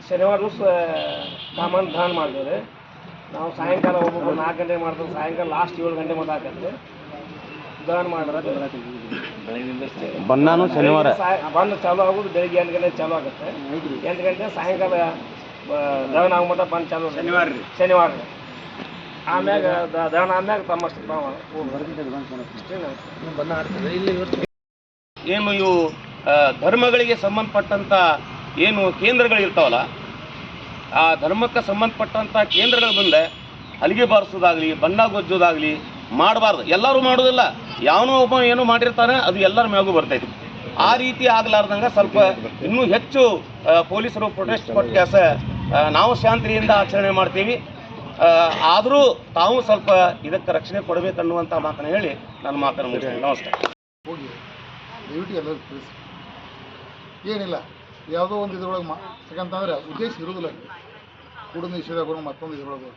ಶನಿವಾರ ದಿವಸ ಕಾಮನ್ ದಾನ ಮಾಡಿದ್ರೆ ನಾವು ಸಾಯಂಕಾಲ ಒಬ್ಬೊಬ್ಬರು ನಾಲ್ಕು ಗಂಟೆಗೆ ಮಾಡ್ತಾರೆ ಸಾಯಂಕಾಲ ಲಾಸ್ಟ್ ಏಳು ಗಂಟೆ ಮಟ್ಟ ಆಕತ್ತೆ ದಾನ ಮಾಡಿದ್ರೆ ಬಣ್ಣನೂ ಶನಿವಾರ. ಬಂದ ಚಾಲು ಆಗೋದು ಬೆಳಿಗ್ಗೆ ಎಂಟು ಗಂಟೆ ಚಾಲು ಆಗುತ್ತೆ. ಎಂಟು ಗಂಟೆ ಸಾಯಂಕಾಲ ದಹನ ಆಗೋ ಮಟ್ಟ ಬಂದು ಚಾಲು ಶನಿವಾರ ರೀ. ಶನಿವಾರ ರೀ. ಆಮ್ಯಾಗ ದಹನ ಆಮ್ಯಾಗ ತಮ್ಮಷ್ಟು ನಾವು ಏನು ಇವು ಧರ್ಮಗಳಿಗೆ ಸಂಬಂಧಪಟ್ಟಂತ ಏನು ಕೇಂದ್ರಗಳಿರ್ತಾವಲ್ಲ ಆ ಧರ್ಮಕ್ಕೆ ಸಂಬಂಧಪಟ್ಟಂತ ಕೇಂದ್ರಗಳು ಮುಂದೆ ಹಲಿಗೆ ಬಾರಿಸೋದಾಗಲಿ ಬಣ್ಣ ಗೊಜ್ಜೋದಾಗ್ಲಿ ಮಾಡಬಾರ್ದು. ಎಲ್ಲರೂ ಮಾಡೋದಿಲ್ಲ. ಯಾವನೋ ಒಬ್ಬ ಏನೋ ಮಾಡಿರ್ತಾನೆ, ಅದು ಎಲ್ಲರ ಮ್ಯಾಗೂ ಬರ್ತೈತಿ ಆ ರೀತಿ ಆಗ್ಲಾರ್ದಂಗೆ ಸ್ವಲ್ಪ ಇನ್ನೂ ಹೆಚ್ಚು ಪೊಲೀಸರು ಪ್ರೊಟೆಸ್ಟ್ ಕೊಟ್ಟ ಕೆಲಸ ನಾವು ಶಾಂತಿಯಿಂದ ಆಚರಣೆ ಮಾಡ್ತೀವಿ. ಆದರೂ ತಾವು ಸ್ವಲ್ಪ ಇದಕ್ಕೆ ರಕ್ಷಣೆ ಕೊಡಬೇಕನ್ನುವಂಥ ಮಾತನ್ನು ಹೇಳಿ ನನ್ನ ಮಾತನ್ನು ಮುಗಿಸ್ತೇನೆ. ನಮಸ್ಕಾರ ಹೋಗಿ ದಯವಿಟ್ಟು ಎಲ್ಲರೂ ಏನಿಲ್ಲ, ಯಾವುದೋ ಒಂದು ಇದ್ರೊಳಗೆ ಮಾ ಯಾಕಂತಂದ್ರೆ ಉದ್ದೇಶ ಇರೋದಿಲ್ಲ ಅಲ್ಲಿ. ಕುಡಿದ ನಿಷೇಧ ಮತ್ತೊಂದು ಇದ್ರೊಳಗೆ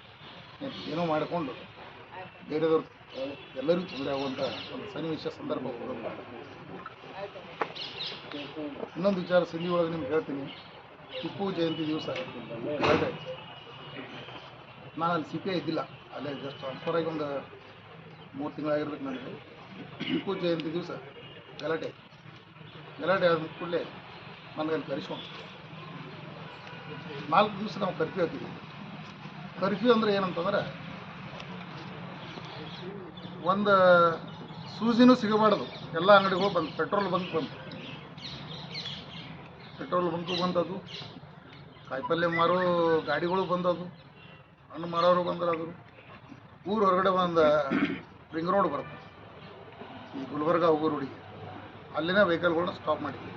ಏನೋ ಮಾಡಿಕೊಂಡು ಬೇರೆದವ್ರು ಎಲ್ಲರಿಗೂ ತೊಂದರೆ ಆಗುವಂಥ ಒಂದು ಸನ್ನಿವೇಶ, ಸಂದರ್ಭ ಇನ್ನೊಂದು ವಿಚಾರ ಸಿಂಧಿ ಒಳಗೆ ನಿಮ್ಗೆ ಹೇಳ್ತೀನಿ. ಟಿಪ್ಪು ಜಯಂತಿ ದಿವಸ. ನಾನು ಅಲ್ಲಿ ಸಿಪಿ ಇದ್ದಿಲ್ಲ. ಅಲ್ಲೇ ಜಸ್ಟ್ ಟ್ರಾನ್ಸ್ಫರ್ ಆಗಿ ಒಂದು ಮೂರು ತಿಂಗಳಾಗಿರ್ಬೇಕು ನನಗೆ. ಟಿಪ್ಪು ಜಯಂತಿ ದಿವಸ ಗಲಾಟೆ. ಗಲಾಟೆ ಆದ ಕೂಡಲೇ ನನಗೆ ಅಲ್ಲಿ ಕರೆಸ್ಕೊಂಡು ನಾಲ್ಕು ದಿವಸ ನಾವು ಕರ್ಫ್ಯೂ ಹಾಕಿದ್ವಿ ಕರ್ಫ್ಯೂ ಅಂದರೆ ಏನಂತಂದ್ರೆ ಒಂದು ಸೂಜಿನೂ ಸಿಗಬಾರ್ದು. ಎಲ್ಲ ಅಂಗಡಿಗಳು ಬಂದು, ಪೆಟ್ರೋಲ್ ಬಂಕ್ ಬಂತು. ಪೆಟ್ರೋಲ್ ಬಂಕು ಬಂದದು ಕಾಯಿಪಲ್ಯ ಮಾರೋ ಗಾಡಿಗಳು ಬಂದದು ಹಣ್ಣು ಮಾರೋರು ಬಂದರಾದರು ಊರು ಹೊರಗಡೆ ಬಂದ ರಿಂಗ್ ರೋಡ್ ಬರ್ತದೆ ಈ ಗುಲ್ಬರ್ಗ ಹೋಗೋ ರೋಡಿಗೆ ಅಲ್ಲಿನ ವೆಹಿಕಲ್ಗಳನ್ನ ಸ್ಟಾಪ್ ಮಾಡಿದ್ವಿ.